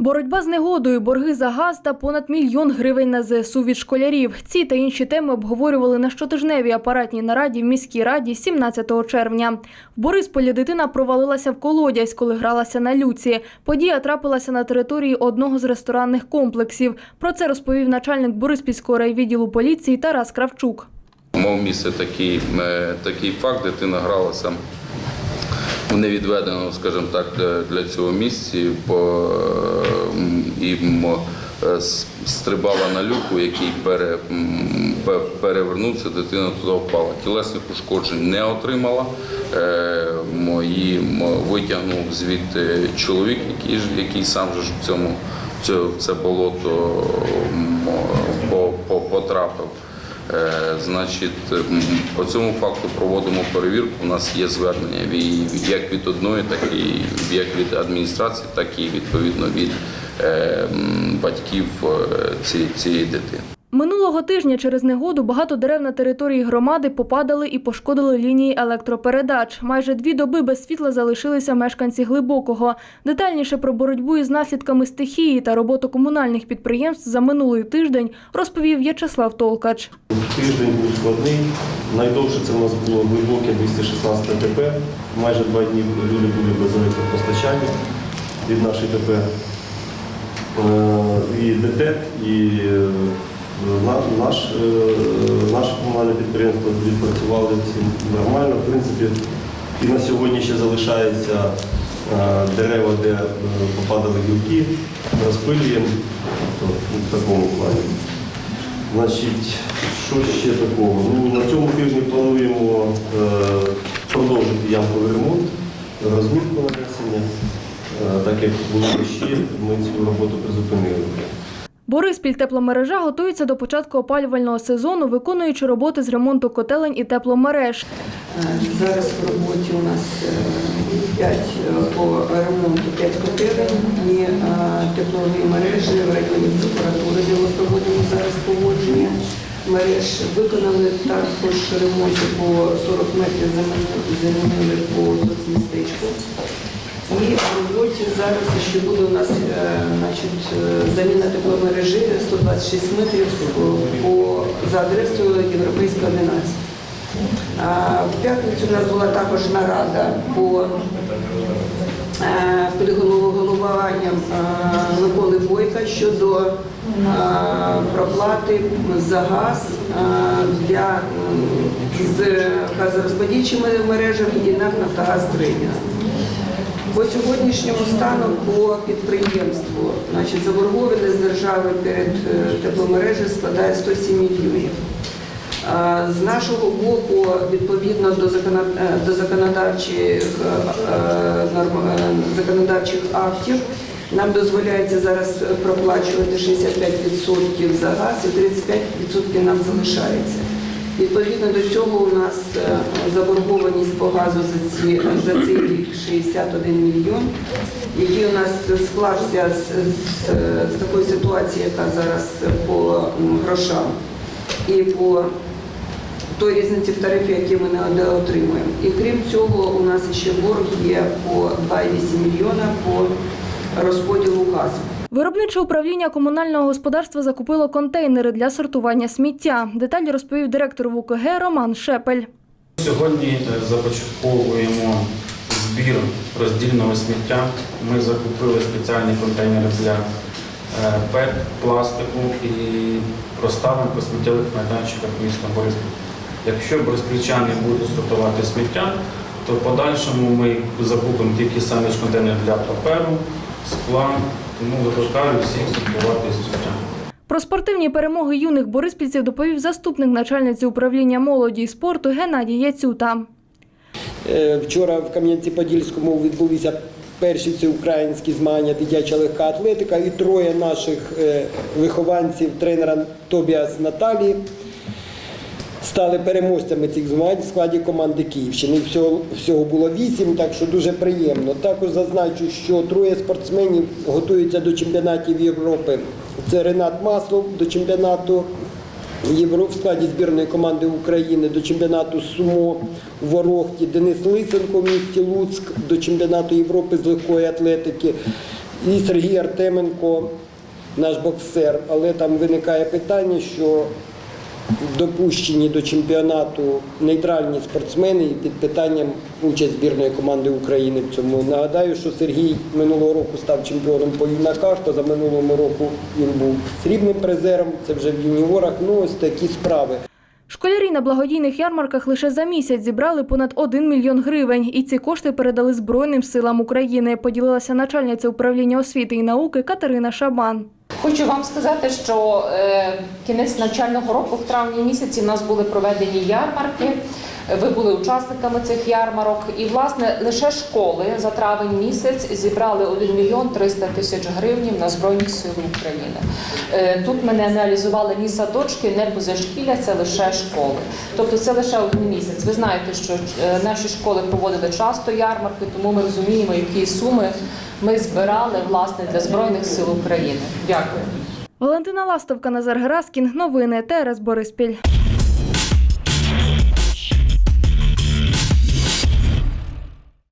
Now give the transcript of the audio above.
Боротьба з негодою, борги за газ та понад мільйон гривень на ЗСУ від школярів. Ці та інші теми обговорювали на щотижневій апаратній нараді в міській раді 17 червня. В Борисполі дитина провалилася в колодязь, коли гралася на люці. Подія трапилася на території одного з ресторанних комплексів. Про це розповів начальник Бориспільського райвідділу поліції Тарас Кравчук. Мав місце такий, е, такий факт, дитина гралася в невідведеному, скажімо так, для- цього місці по, і стрибала на люку, який пере, перевернувся, дитина туди впала. Тілесних ушкоджень не отримала. Е, м, Її витягнув звідти чоловік, який, який сам же в цьому в це болото потрапив. Е, Значить, по цьому факту проводимо перевірку. У нас є звернення як від одної, так і як від адміністрації, так і відповідно від е, батьків е, цієї дитини. Минулого тижня через негоду багато дерев на території громади попадали і пошкодили лінії електропередач. Майже дві доби без світла залишилися мешканці глибокого. Детальніше про боротьбу із наслідками стихії та роботу комунальних підприємств за минулий тиждень розповів В'ячеслав Толкач. Тиждень був складний. Найдовше це в нас було глибоке 216 ТП. Майже два дні люди були без електропостачання від нашої ТП. Е, І ДТЕК, і е, наш, е, наше комунальне підприємство відпрацювали всі нормально. В принципі, і на сьогодні ще залишається е, дерева, де е, попадали гілки, розпилюємо тобто, в такому плані. Значить, що ще такого? Ну, на цьому тижні плануємо е, продовжити ямковий ремонт, розмітку нанесення. Е, так як були дощі, ми цю роботу призупинили. Бориспіль тепломережа готується до початку опалювального сезону, виконуючи роботи з ремонту котелень і тепломереж. Е, Зараз в роботі у нас 5 по ремонту 5 котелень і е, теплові мережі в районі прокуратури, де ми проводимо зараз поводження мереж. Виконали також ремонт по 40 метрів замінили по соцмістечку. І роботі зараз ще буде у нас е, значить, е, заміна тепломережі 126 метрів по, по, за адресою Європейська 11. А, В п'ятницю у нас була також нарада по е, під головуванням е, Миколи Бойка щодо е, проплати за газ е, для з газорозподільчими мережами і НАК «Нафтогаз Трейдинг». По сьогоднішньому стану по підприємству, значить, заборгованість держави перед е, тепломережею складає 107 мільйонів. З нашого боку, відповідно до е, законодавчих, е, законодавчих актів, нам дозволяється зараз проплачувати 65% за газ і 35% нам залишається. Відповідно до цього у нас е, заборгованість по газу за, ці, за цей рік 61 мільйон, який у нас склався з, з, з такої ситуації, яка зараз по грошам і по той різниці в тарифі, які ми не отримуємо. І крім цього, у нас ще борг є по 2,8 мільйона по розподілу газу. Виробниче управління комунального господарства закупило контейнери для сортування сміття. Деталі розповів директор ВУКГ Роман Шепель. Сьогодні е, започатковуємо збір роздільного сміття. Ми закупили спеціальні контейнери для е, ПЕТ, пластику і розставимо по сміттєвих майданчиках міста Бориспіль. Якщо бориспільчани будуть сортувати сміття, то в подальшому ми закупимо тільки самі ж контейнери для паперу, скла, тому викликаю всіх сортувати сміття. Про спортивні перемоги юних бориспільців доповів заступник начальниці управління молоді і спорту Геннадій Яцюта. Е, Вчора в Кам'янці-Подільському відбулися перші всеукраїнські змагання дитяча легка атлетика і троє наших е, вихованців, тренера Тобіас Наталії, стали переможцями цих змагань в складі команди Київщини. Всього, всього було вісім, так що дуже приємно. Також зазначу, що троє спортсменів готуються до чемпіонатів Європи. Це Ренат Маслов до чемпіонату Євро в складі збірної команди України до чемпіонату Сумо в Ворохті, Денис Лисенко в місті Луцьк до чемпіонату Європи з легкої атлетики. і Сергій Артеменко, наш боксер. Але там виникає питання, що допущені до чемпіонату нейтральні спортсмени і під питанням участь збірної команди України в цьому. Нагадаю, що Сергій минулого року став чемпіоном по юнаках, за минулому року він був срібним призером, це вже в юніорах. Ну ось такі справи. Школярі на благодійних ярмарках лише за місяць зібрали понад 1 мільйон гривень, і ці кошти передали Збройним силам України. Поділилася начальниця управління освіти і науки Катерина Шабан. Хочу вам сказати, що е, кінець навчального року в травні місяці в нас були проведені ярмарки. Ви були учасниками цих ярмарок, і власне лише школи за травень місяць зібрали 1 мільйон 300 тисяч гривень на збройні сили України. Е, Тут ми не аналізували ні садочки, ні позашкілля, це лише школи. Тобто це лише один місяць. Ви знаєте, що е, наші школи проводили часто ярмарки, тому ми розуміємо, які суми ми збирали власне для збройних сил України. Дякую. Валентина Ластовка, Назар Гераскін. Новини ТРС Бориспіль.